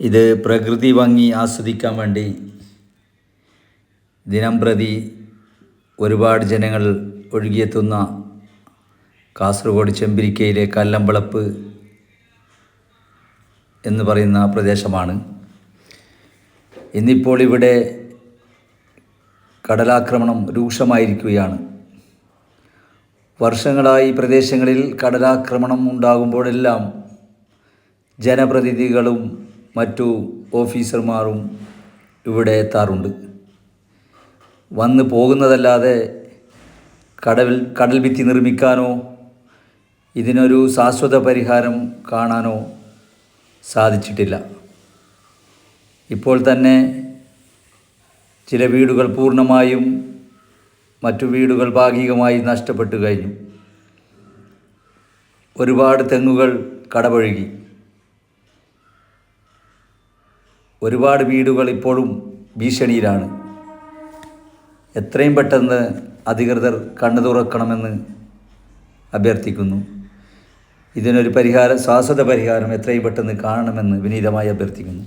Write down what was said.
ഇത് പ്രകൃതി ഭംഗി ആസ്വദിക്കാൻ വേണ്ടി ദിനം പ്രതി ഒരുപാട് ജനങ്ങൾ ഒഴുകിയെത്തുന്ന കാസർഗോഡ് ചെമ്പിരിക്കയിലെ കല്ലമ്പളപ്പ് എന്ന് പറയുന്ന പ്രദേശമാണ്. ഇന്നിപ്പോൾ ഇവിടെ കടലാക്രമണം രൂക്ഷമായിരിക്കുകയാണ്. വർഷങ്ങളായി പ്രദേശങ്ങളിൽ കടലാക്രമണം ഉണ്ടാകുമ്പോഴെല്ലാം ജനപ്രതിനിധികളും മറ്റു ഓഫീസർമാരും ഇവിടെ എത്താറുണ്ട്. വന്ന് പോകുന്നതല്ലാതെ കടവിൽ കടൽ ഭിത്തി നിർമ്മിക്കാനോ ഇതിനൊരു ശാശ്വത പരിഹാരം കാണാനോ സാധിച്ചിട്ടില്ല. ഇപ്പോൾ തന്നെ ചില വീടുകൾ പൂർണമായും മറ്റു വീടുകൾ ഭാഗികമായി നഷ്ടപ്പെട്ടു കഴിഞ്ഞു. ഒരുപാട് തെങ്ങുകൾ കടപഴകി. ഒരുപാട് വീടുകൾ ഇപ്പോഴും ഭീഷണിയിലാണ്. എത്രയും പെട്ടെന്ന് അധികൃതർ കണ്ണു തുറക്കണമെന്ന് അഭ്യർത്ഥിക്കുന്നു. ഇതിനൊരു പരിഹാരം ശാശ്വത പരിഹാരം എത്രയും പെട്ടെന്ന് കാണണമെന്ന് വിനീതമായി അഭ്യർത്ഥിക്കുന്നു.